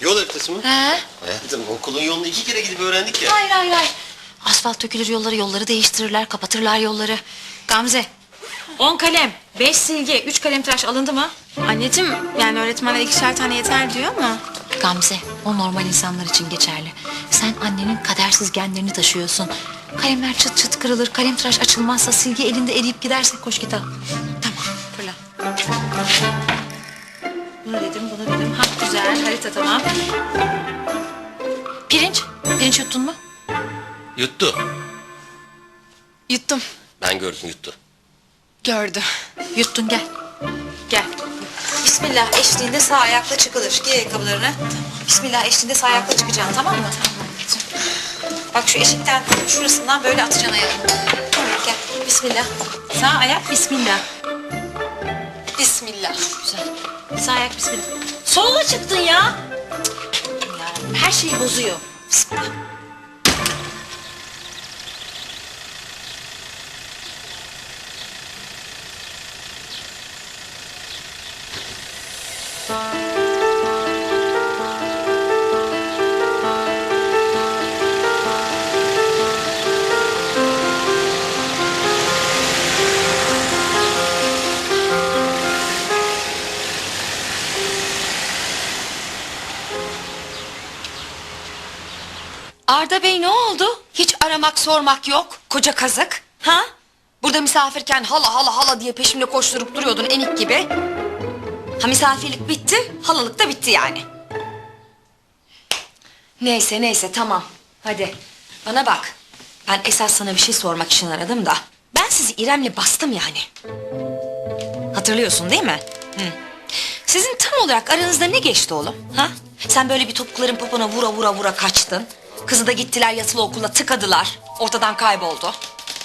Yol haritası mı? He? Hayatım okulun yolunu iki kere gidip öğrendik ya. Hayır hayır hayır. Asfalt dökülür yolları, yolları değiştirirler, kapatırlar yolları. Gamze, on kalem, beş silgi, üç kalem tıraş alındı mı? Anneciğim yani öğretmenler ikişer tane yeter diyor ama. Gamze, o normal insanlar için geçerli. Sen annenin kadersiz genlerini taşıyorsun. Kalemler çıt çıt kırılır, kalem tıraş açılmazsa, silgi elinde eriyip giderse koş git al. Tamam, fırla. Bunu dedim, bunu dedim. Ha güzel, harita tamam. Pirinç, pirinç yuttun mu? Yuttu. Yuttum. Ben gördüm yuttu. Gördü. Yuttun gel. Gel. Bismillah eşliğinde sağ ayakla çıkılır. Giy ayakkabılarını. Bismillah eşliğinde sağ ayakla çıkacaksın tamam mı? Bak şu eşikten şurasından böyle atacaksın ayağını. Gel. Bismillah. Sağ ayak bismillah. Bismillah. Güzel. Sağ ayak bismillah. Solla çıktın ya. Cık. Ya her şeyi bozuyor. Bismillah. Arda Bey ne oldu? Hiç aramak sormak yok. Koca kazık. Ha? Burada misafirken hala hala hala diye peşimde koşturup duruyordun enik gibi. Ha misafirlik bitti, halalık da bitti yani. Neyse neyse tamam. Hadi bana bak. Ben esas sana bir şey sormak için aradım da. Ben sizi İrem'le bastım yani. Hatırlıyorsun değil mi? Hı. Sizin tam olarak aranızda ne geçti oğlum? Ha? Sen böyle bir topukların popona vura vura vura kaçtın. Kızı da gittiler yatılı okula tıkadılar. Ortadan kayboldu.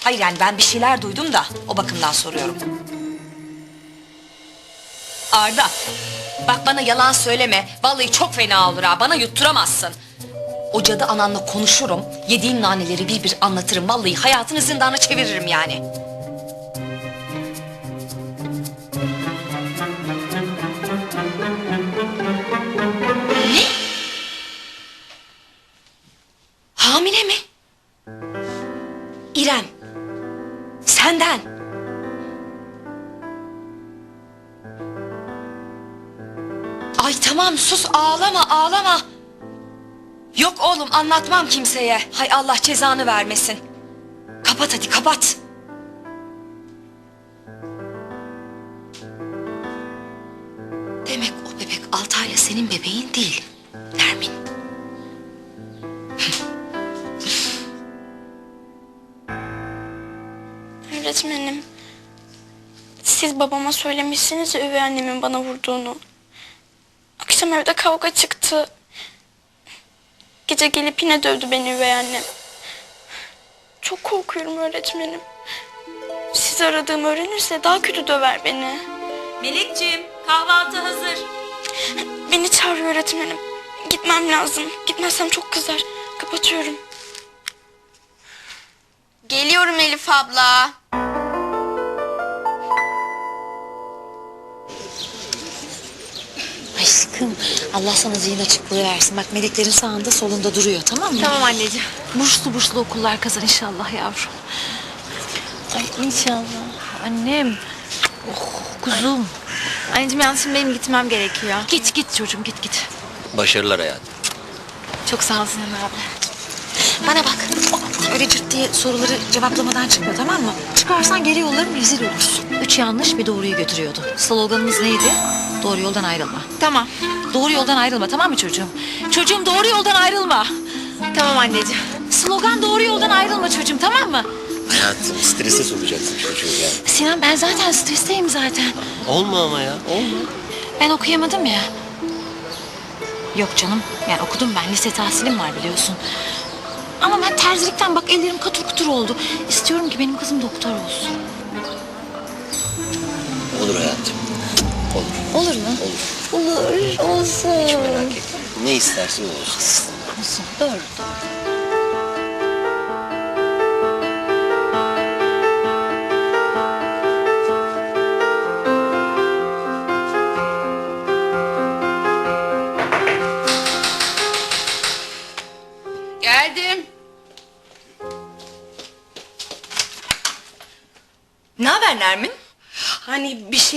Hayır yani ben bir şeyler duydum da o bakımdan soruyorum. Arda bak bana yalan söyleme. Vallahi çok fena olur ha. Bana yutturamazsın. O cadı ananla konuşurum. Yediğim naneleri bir bir anlatırım. Vallahi hayatını zindana çeviririm yani. Tamam sus ağlama ağlama. Yok oğlum anlatmam kimseye. Hay Allah cezanı vermesin. Kapat hadi kapat. Demek o bebek Altay'la senin bebeğin değil. Nermin. Öğretmenim, siz babama söylemişsiniz ya üvey annemin bana vurduğunu. Akşam evde kavga çıktı. Gece gelip yine dövdü beni üvey annem. Çok korkuyorum öğretmenim. Sizi aradığımı öğrenirse daha kötü döver beni. Melekciğim kahvaltı hazır. Beni çağırıyor öğretmenim. Gitmem lazım. Gitmezsem çok kızar. Kapatıyorum. Geliyorum Elif abla. Aşkım Allah sana zihin açıklığı versin. Bak meleklerin sağında solunda duruyor tamam mı? Tamam anneciğim. Burslu burslu okullar kazan inşallah yavrum. Ay inşallah. Annem. Oh kuzum. Anneciğim yalnız şimdi benim gitmem gerekiyor. Git git çocuğum git git. Başarılar hayatım. Çok sağ ol Sinan abla. Bana bak. Öyle cırt diye soruları cevaplamadan çıkma tamam mı? Çıkarsan geri yollarım rezil olursun. Üç yanlış bir doğruyu götürüyordu. Sloganımız neydi? Doğru yoldan ayrılma. Tamam. Doğru yoldan ayrılma tamam mı çocuğum? Çocuğum doğru yoldan ayrılma. Tamam anneciğim. Slogan doğru yoldan ayrılma çocuğum tamam mı? Hayatım strese sokacaksın çocuğu ya. Sinan ben zaten stresteyim zaten. Olma ama ya olma. Ben okuyamadım ya. Yok canım. Yani okudum ben. Lise tahsilim var biliyorsun. Ama ben terzilikten bak ellerim katır kutur oldu. İstiyorum ki benim kızım doktor olsun. Olur hayatım. Olur. Olur mu? Olur. Olur. Olsun. Merak etme. Ne istersen olsun. Olsun. Doğru. Doğru.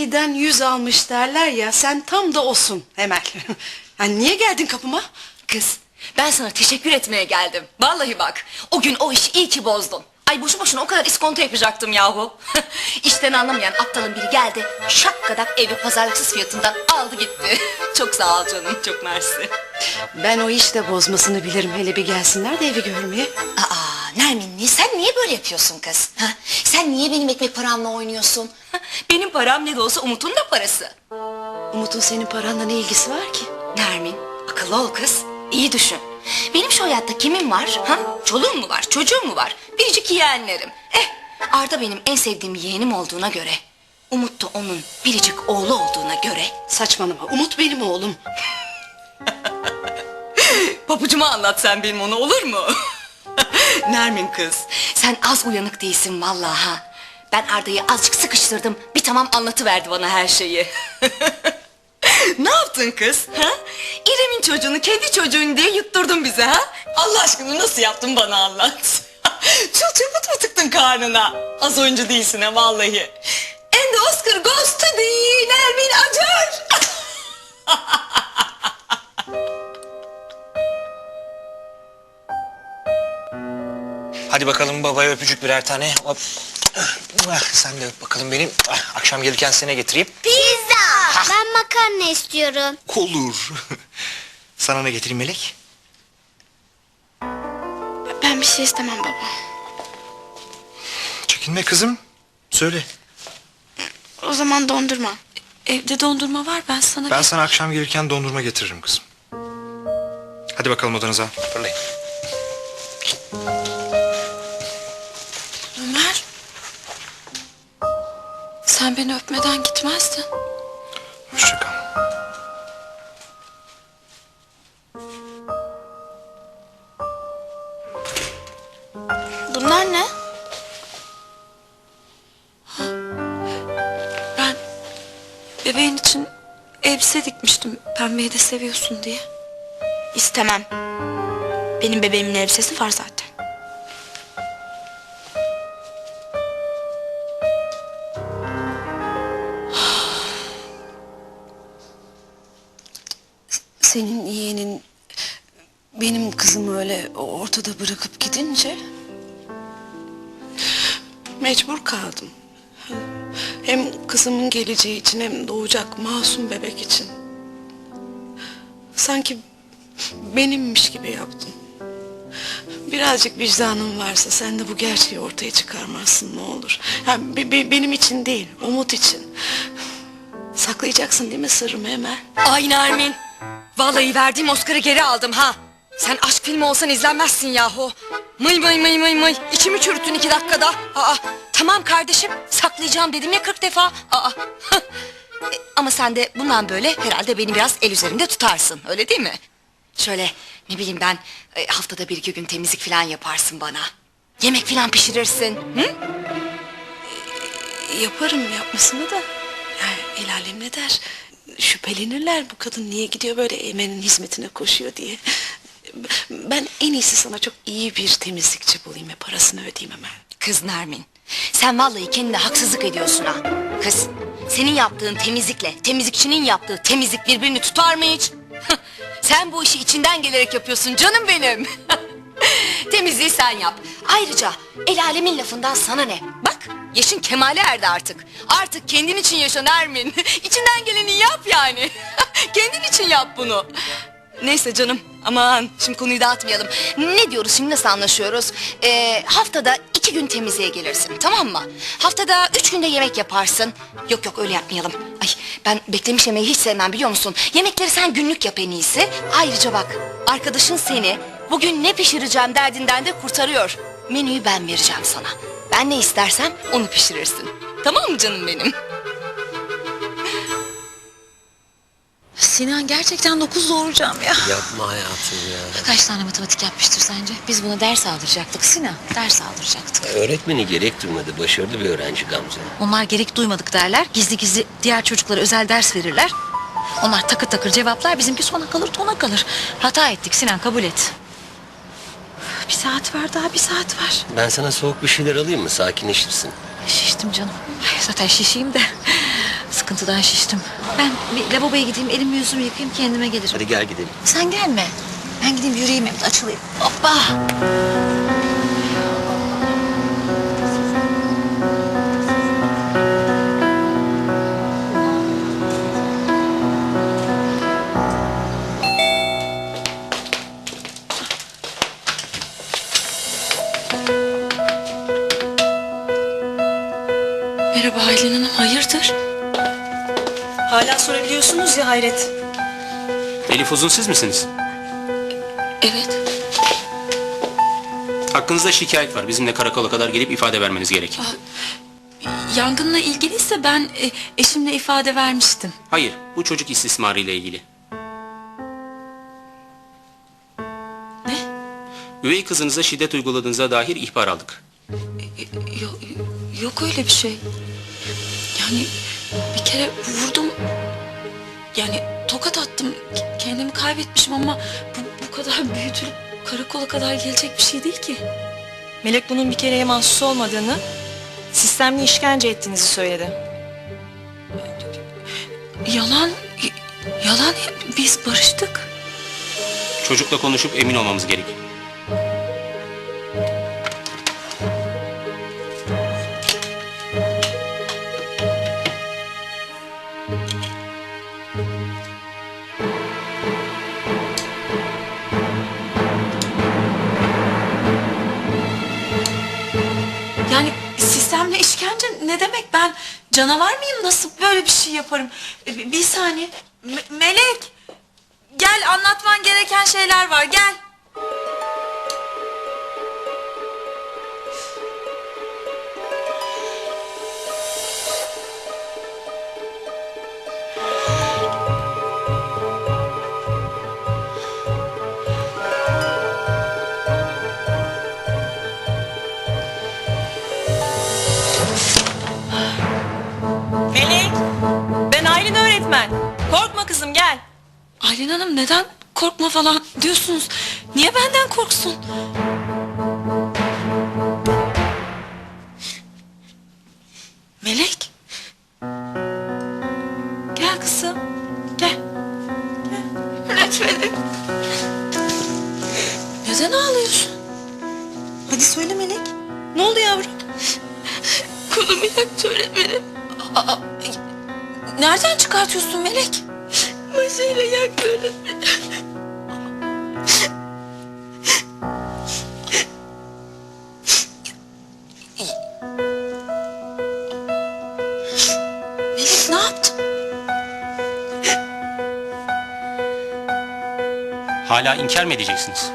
Şeyden yüz almış derler ya sen tam da olsun Emel. yani niye geldin kapıma? Kız ben sana teşekkür etmeye geldim. Vallahi bak o gün o işi iyi ki bozdun. Ay boşu boşuna o kadar iskonto yapacaktım yahu. İşten anlamayan aptalın biri geldi. Şakkadak evi pazarlıksız fiyatından aldı gitti. çok sağ ol canım çok mersi. Ben o işte bozmasını bilirim hele bir gelsinler de evi görmeye. Aa Nermin niye, sen niye böyle yapıyorsun kız? Ha? Sen niye benim ekmek paramla oynuyorsun? benim param ne de olsa Umut'un da parası. Umut'un senin paranla ne ilgisi var ki? Nermin akıllı ol kız. İyi düşün. Benim şu hayatta kimim var? Ha? Çoluğum mu var? Çocuğum mu var? Biricik yeğenlerim. Eh Arda benim en sevdiğim yeğenim olduğuna göre. Umut da onun biricik oğlu olduğuna göre. Saçmalama Umut benim oğlum. Papucuma anlat sen benim onu olur mu? Nermin kız. Sen az uyanık değilsin vallahi ha. Ben Arda'yı azıcık sıkıştırdım. Bir tamam anlatıverdi bana her şeyi. ne yaptın kız? Ha? İrem'in çocuğunu kendi çocuğun diye yutturdun bize ha? Allah aşkına nasıl yaptın bana anlat. Çıl çırpıt mı tıktın karnına? Az oyuncu değilsin ha vallahi. And the Oscar goes to thee Nermin Acar. Hadi bakalım babaya öpücük birer tane. Hop. Ah, Sen de öp bakalım benim. Ah, Akşam gelirken sene getireyim. Pizza. Ben makarna istiyorum. Olur. Sana ne getireyim Melek? Ben bir şey istemem baba. Çekinme kızım. Söyle. O zaman dondurma. Evde dondurma var ben sana... Ben sana akşam gelirken dondurma getiririm kızım. Hadi bakalım odanıza. Fırlayın. Sen beni öpmeden gitmezdin. Hoşça kal. Bunlar ne? Ben bebeğin için elbise dikmiştim. Pembeyi de seviyorsun diye. İstemem. Benim bebeğimin elbisesi var zaten. Ortada bırakıp gidince mecbur kaldım. Hem kızımın geleceği için hem doğacak masum bebek için. Sanki benimmiş gibi yaptım. Birazcık vicdanın varsa sen de bu gerçeği ortaya çıkarmazsın ne olur. Yani be- be- benim için değil, Umut için. Saklayacaksın değil mi sırrımı Emel? Ay Nermin. Vallahi verdiğim Oscar'ı geri aldım ha. Sen aşk filmi olsan izlenmezsin yahu. Mıy mıy mıy mıy mıy. İçimi çürüttün iki dakikada. Aa, tamam kardeşim saklayacağım dedim ya kırk defa. Aa. E, Ama sen de bundan böyle herhalde beni biraz el üzerinde tutarsın öyle değil mi? Şöyle ne bileyim ben e, haftada bir iki gün temizlik falan yaparsın bana. Yemek falan pişirirsin. Hı? Yaparım yapmasını da. Yani el alem ne der? Şüphelenirler bu kadın niye gidiyor böyle Emel'in hizmetine koşuyor diye. Ben en iyisi sana çok iyi bir temizlikçi bulayım ve parasını ödeyeyim Emel. Kız Nermin, sen vallahi kendine haksızlık ediyorsun ha. Kız, senin yaptığın temizlikle temizlikçinin yaptığı temizlik birbirini tutar mı hiç? sen bu işi içinden gelerek yapıyorsun canım benim. Temizliği sen yap. Ayrıca el alemin lafından sana ne? Bak yaşın kemale erdi artık. Artık kendin için yaşa Nermin. İçinden geleni yap yani. kendin için yap bunu. Neyse canım aman şimdi konuyu dağıtmayalım. Ne diyoruz şimdi nasıl anlaşıyoruz? Ee, haftada iki gün temizliğe gelirsin tamam mı? Haftada üç günde yemek yaparsın. Yok yok öyle yapmayalım. Ay ben beklemiş yemeği hiç sevmem biliyor musun? Yemekleri sen günlük yap en iyisi. Ayrıca bak arkadaşın seni bugün ne pişireceğim derdinden de kurtarıyor. Menüyü ben vereceğim sana. Ben ne istersem onu pişirirsin. Tamam mı canım benim? Sinan gerçekten dokuz doğuracağım ya. Yapma hayatım ya. Kaç tane matematik yapmıştır sence? Biz buna ders aldıracaktık Sinan. Ders aldıracaktık. Öğretmeni gerek duymadı. Başarılı bir öğrenci Gamze. Onlar gerek duymadık derler. Gizli gizli diğer çocuklara özel ders verirler. Onlar takır takır cevaplar. Bizimki sona kalır tona kalır. Hata ettik Sinan kabul et. Bir saat var daha bir saat var. Ben sana soğuk bir şeyler alayım mı? Sakinleşirsin. Şiştim canım. Ay, Zaten şişeyim de sıkıntıdan şiştim. Ben bir lavaboya gideyim elimi yüzümü yıkayayım kendime gelirim. Hadi gel gidelim. Sen gelme. Ben gideyim yürüyeyim hem de açılayım. Hoppa. Merhaba Aylin Hanım hayırdır? Hala sorabiliyorsunuz ya Hayret. Elif Uzun siz misiniz? Evet. Hakkınızda şikayet var. Bizimle karakola kadar gelip ifade vermeniz gerek. Yangınla ilgiliyse ben e, eşimle ifade vermiştim. Hayır, bu çocuk istismarı ile ilgili. Ne? Üvey kızınıza şiddet uyguladığınıza dair ihbar aldık. Yok, yok öyle bir şey. Yani bir kere vurdum. Yani tokat attım. Kendimi kaybetmişim ama bu, bu kadar büyütülüp karakola kadar gelecek bir şey değil ki. Melek bunun bir kereye mahsus olmadığını, sistemli işkence ettiğinizi söyledi. Yalan, yalan biz barıştık. Çocukla konuşup emin olmamız gerek. Demek? Ben canavar mıyım? Nasıl böyle bir şey yaparım? E, bir saniye. Me- Melek! Gel anlatman gereken şeyler var. Gel. Öğretmen. Korkma kızım gel. Aylin Hanım neden korkma falan diyorsunuz? Niye benden korksun? Melek. Gel kızım. Gel. Gel. Lütfen. Neden ağlıyorsun? Hadi söyle Melek. Ne oldu yavrum? Kolumu yaktı öğretmenim. Aa, nereden çıkartıyorsun Melek? Masayla yaktı öğretmenim. Melek ne yaptın? Hala inkar mı edeceksiniz?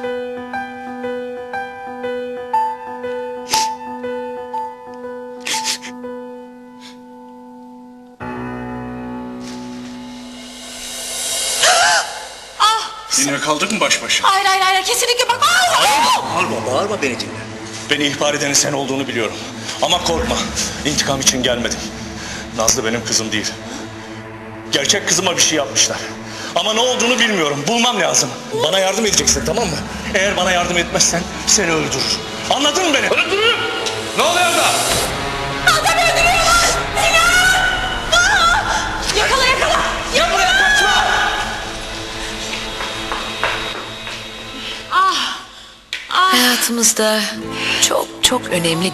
Yine kaldık mı baş başa? Hayır hayır hayır kesinlikle bak. Bağırma, bağırma beni dinle. Beni ihbar edenin sen olduğunu biliyorum. Ama korkma, intikam için gelmedim. Nazlı benim kızım değil. Gerçek kızıma bir şey yapmışlar. Ama ne olduğunu bilmiyorum, bulmam lazım. Bana yardım edeceksin, tamam mı? Eğer bana yardım etmezsen seni öldürür. Anladın mı beni? Öldürürüm! Ne oluyor orada? Hayatımızda çok çok önemli gün.